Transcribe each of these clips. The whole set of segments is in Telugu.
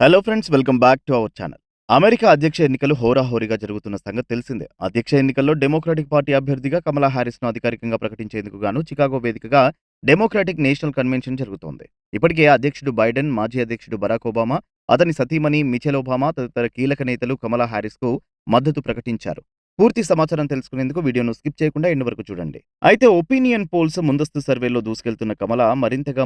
Hello friends welcome back to our channel America అధ్యక్ష ఎన్నికలు హోరాహోరీగా జరుగుతున్న సంగతి తెలిసిందే. అధ్యక్ష ఎన్నికల్లో డెమోక్రాటిక్ పార్టీ అభ్యర్థిగా కమలా హారిస్ను అధికారికంగా ప్రకటించేందుకు గాను చికాగో వేదికగా డెమోక్రాటిక్ నేషనల్ కన్వెన్షన్ జరుగుతోంది. ఇప్పటికే అధ్యక్షుడు బైడెన్ మాజీ అధ్యక్షుడు బరాక్ ఒబామా అతని సతీమణి మిచెల్ ఒబామా తదితర కీలక నేతలు కమలా హారిస్కు మద్దతు ప్రకటించారు. పూర్తి సమాచారం తెలుసుకునేందుకు వీడియోను స్కిప్ చేయకుండా ఎండు వరకు చూడండి. అయితే ఒపీనియన్ పోల్స్ ముందస్తు సర్వేలో దూసుకెళ్తున్న కమల మరింతగా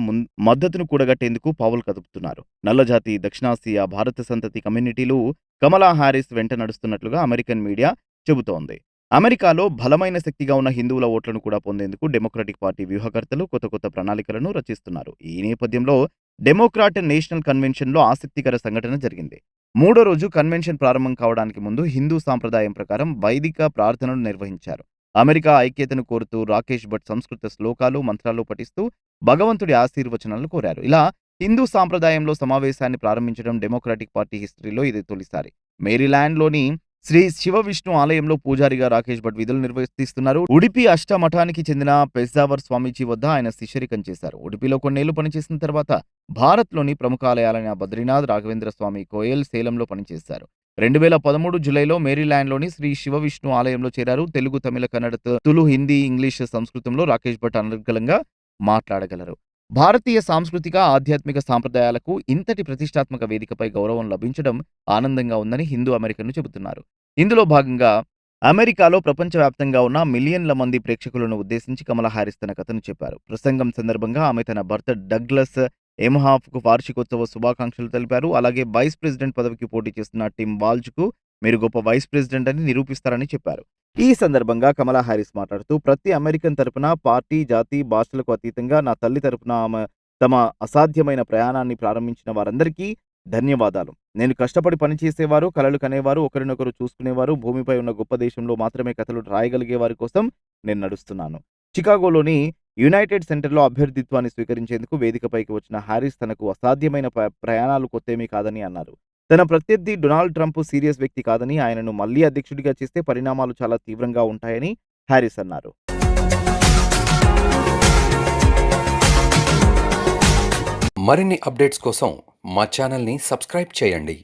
మద్దతును కూడగట్టేందుకు పావులు కదుపుతున్నారు. నల్లజాతి దక్షిణాసియా భారత సంతతి కమ్యూనిటీలు కమలా హారిస్ వెంట నడుస్తున్నట్లుగా అమెరికన్ మీడియా చెబుతోంది. అమెరికాలో బలమైన శక్తిగా ఉన్న హిందువుల ఓట్లను కూడా పొందేందుకు డెమోక్రటిక్ పార్టీ వ్యూహకర్తలు కొత్త కొత్త ప్రణాళికలను రచిస్తున్నారు. ఈ నేపథ్యంలో డెమోక్రాట్ నేషనల్ కన్వెన్షన్లో ఆసక్తికర సంఘటన జరిగింది. మూడో రోజు కన్వెన్షన్ ప్రారంభం కావడానికి ముందు హిందూ సాంప్రదాయం ప్రకారం వైదిక ప్రార్థనలు నిర్వహించారు. అమెరికా ఐక్యతను కోరుతూ రాకేష్ భట్ సంస్కృత శ్లోకాలు మంత్రాలు పఠిస్తూ భగవంతుడి ఆశీర్వచనాలు కోరారు. ఇలా హిందూ సాంప్రదాయంలో సమావేశాన్ని ప్రారంభించడం డెమోక్రాటిక్ పార్టీ హిస్టరీలో ఇది తొలిసారి. మేరీల్యాండ్లోని శ్రీ శివ విష్ణు ఆలయంలో పూజారిగా రాకేష్ భట్ విధులు నిర్వర్తిస్తున్నారు. ఉడిపి అష్టమఠానికి చెందిన పెజావర్ స్వామీజీ వద్ద ఆయన శిష్యరికం చేశారు. ఉడిపిలో కొన్నేళ్ళు పనిచేసిన తర్వాత భారత్లోని ప్రముఖ ఆలయాలైన బద్రీనాథ్ రాఘవేంద్ర స్వామి కోయల్ సేలంలో పనిచేశారు. రెండు వేల పదమూడు జులైలో మేరీల్యాండ్లోని శ్రీ శివ విష్ణు ఆలయంలో చేరారు. తెలుగు తమిళ కన్నడ తులు హిందీ ఇంగ్లీష్ సంస్కృతంలో రాకేష్ భట్ అనర్గళంగా మాట్లాడగలరు. భారతీయ సాంస్కృతిక ఆధ్యాత్మిక సాంప్రదాయాలకు ఇంతటి ప్రతిష్టాత్మక వేదికపై గౌరవం లభించడం ఆనందంగా ఉందని హిందూ అమెరికన్లు చెబుతున్నారు. ఇందులో భాగంగా అమెరికాలో ప్రపంచవ్యాప్తంగా ఉన్న మిలియన్ల మంది ప్రేక్షకులను ఉద్దేశించి కమలా హారిస్ తన కథను చెప్పారు. ప్రసంగం సందర్భంగా ఆమె తన భర్త డగ్లస్ ఎమ్హాఫ్కు వార్షికోత్సవ శుభాకాంక్షలు తెలిపారు. అలాగే వైస్ ప్రెసిడెంట్ పదవికి పోటీ చేస్తున్న టిమ్ వాల్జ్కు మీరు గొప్ప వైస్ ప్రెసిడెంట్ అని నిరూపిస్తారని చెప్పారు. ఈ సందర్భంగా కమలా హారిస్ మాట్లాడుతూ ప్రతి అమెరికన్ తరపున పార్టీ జాతి భాషలకు అతీతంగా నా తల్లి తరపున ఆమె తమ అసాధ్యమైన ప్రయాణాన్ని ప్రారంభించిన వారందరికీ ధన్యవాదాలు. నేను కష్టపడి పనిచేసేవారు కలలు కనేవారు ఒకరినొకరు చూసుకునేవారు భూమిపై ఉన్న గొప్ప దేశంలో మాత్రమే కథలు రాయగలిగే వారి కోసం నేను నడుస్తున్నాను. చికాగోలోని యునైటెడ్ సెంటర్లో అభ్యర్థిత్వాన్ని స్వీకరించేందుకు వేదికపైకి వచ్చిన హారిస్ తనకు అసాధ్యమైన ప్రయాణాలు కొత్తేమీ కాదని అన్నారు. తన ప్రత్యర్థి డొనాల్డ్ ట్రంప్ సీరియస్ వ్యక్తి కాదని ఆయనను మళ్ళీ అధ్యక్షుడిగా చేస్తే పరిణామాలు చాలా తీవ్రంగా ఉంటాయని హ్యారిస్ అన్నారు. మరిన్ని అప్డేట్స్ కోసం మా ఛానల్ని సబ్స్క్రైబ్ చేయండి.